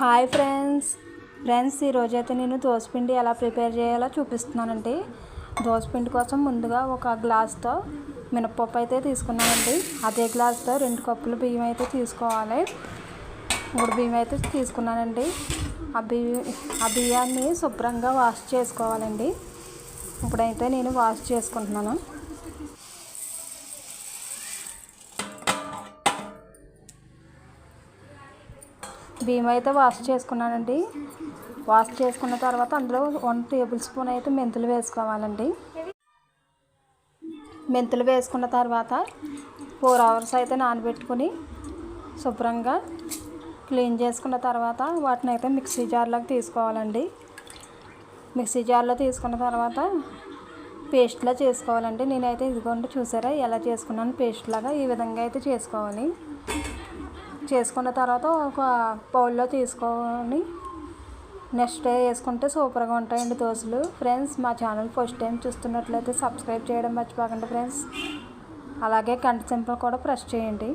Hi friends. Friends ఈరోజు అయితే నేను దోసపిండి ఎలా ప్రిపేర్ చేయాలో చూపిస్తున్నానండి. దోసపిండి కోసం ముందుగా ఒక గ్లాస్తో మినప్పప్పు అయితే తీసుకున్నానండి. అదే గ్లాస్తో రెండు కప్పులు బియ్యం అయితే తీసుకోవాలి. మూడు బియ్యం అయితే తీసుకున్నానండి. ఆ బియ్యం ఆ బియ్యాన్ని శుభ్రంగా వాష్ చేసుకోవాలండి. ఇప్పుడైతే నేను వాష్ చేసుకుంటున్నాను. బియ్యం అయితే వాష్ చేసుకున్నానండి. వాష్ చేసుకున్న తర్వాత అందులో వన్ టేబుల్ స్పూన్ అయితే మెంతులు వేసుకోవాలండి. మెంతులు వేసుకున్న తర్వాత ఫోర్ అవర్స్ అయితే నానబెట్టుకుని శుభ్రంగా క్లీన్ చేసుకున్న తర్వాత వాటిని అయితే మిక్సీ జార్లోకి తీసుకోవాలండి. మిక్సీ జార్లో తీసుకున్న తర్వాత పేస్ట్లా చేసుకోవాలండి. నేనైతే ఇదిగోండి చూసారా? ఎలా చేసుకున్నాను? పేస్ట్ లాగా ఈ విధంగా అయితే చేసుకోవాలి. చేసుకున్న తర్వాత ఒక బౌల్లో తీసుకొని నెక్స్ట్ డే వేసుకుంటే సూపర్గా ఉంటాయండి దోశలు. ఫ్రెండ్స్ మా ఛానల్ ఫస్ట్ టైం చూస్తున్నట్లయితే సబ్స్క్రైబ్ చేయడం మర్చిపోకండి ఫ్రెండ్స్ అలాగే గంట సింపుల్ కూడా ప్రెస్ చేయండి.